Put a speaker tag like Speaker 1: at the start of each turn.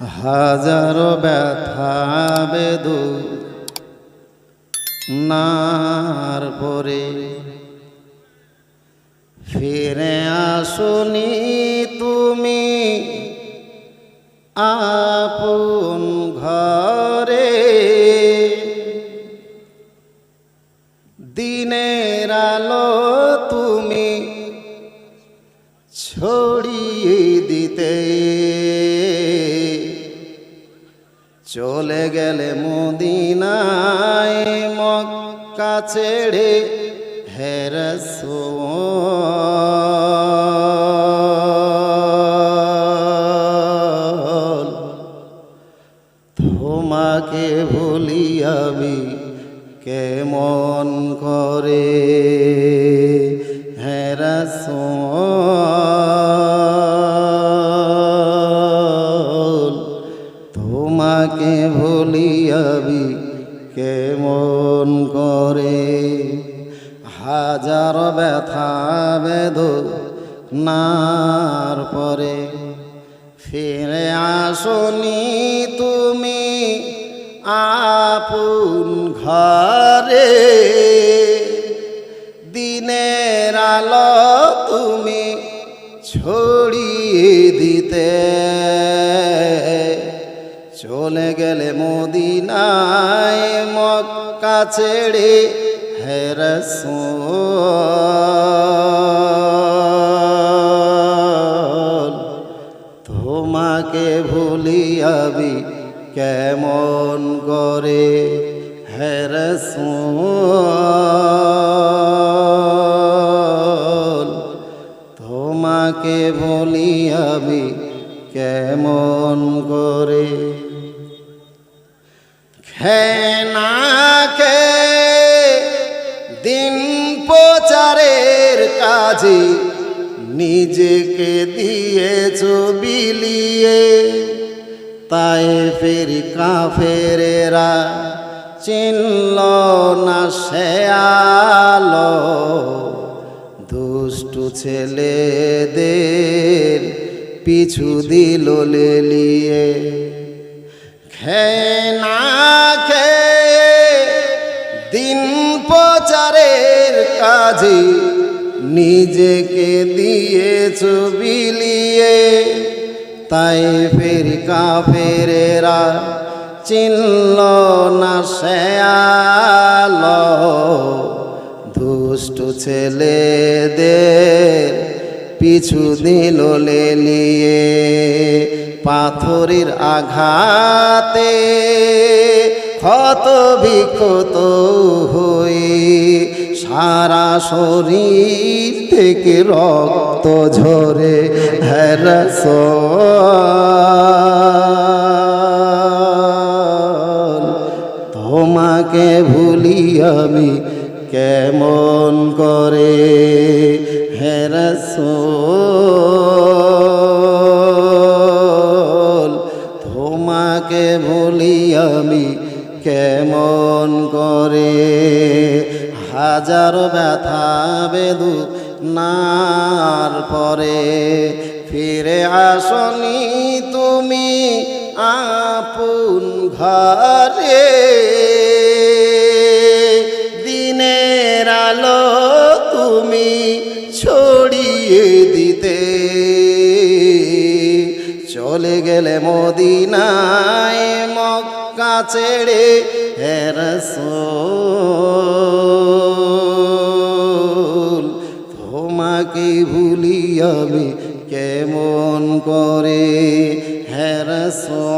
Speaker 1: হাজারো ব্যথা বেদু নার পরে ফিরে আসুনি তুমি আপন ঘরে। দিনের আলো তুমি ছড়িয়ে চলে গেলে মদিনায় মক্কা ছেড়ে হেরস তোমাকে ভুলি আমি কেমন করে? হেরস হাজার ব্যথা বেদ নার পরে। ফিরে আসনি তুমি আপন ঘরে। দিনের আলো তুমি ছড়িয়ে দিতে। চলে গেলে মদিনায় মক্কা ছেড়ে হেরস তোমাকে ভুলি আমি কেমন করে? হেরস তোমাকে বলি আমি কেমন করে? খেনাকে দিন কাজে নিজেকে দিয়েছ বিলিয়ে। তাই ফের কাফেরেরা চিনল না সে আলো। দুষ্টু ছেলেদের পিছু দিল খেনা খেয়ে দিন প্রচারের কাজে নিজেকে দিয়েছ বিলিয়ে, তাই ফের কাফেরেরা চিনল না শেয়াল। দুষ্টু ছেলেদের পিছু দিল লেলিয়ে, পাথরের আঘাতে ক্ষত বিক্ষত হয়ে সারা শরীর থেকে রক্ত ঝরে হ্যারস তোমাকে ভুলি আমি কেমন করে হেরস হাজার ব্যথা বেদু, নার পরে ফিরে আসনি তুমি আপন ঘরে। দিনের আলো তুমি ছড়িয়ে দিতে। চলে গেলে মদিনায় মক্কা ছেড়ে হেরসোল তোমাকে ভুলি আমি কেমন করে? হেরসোল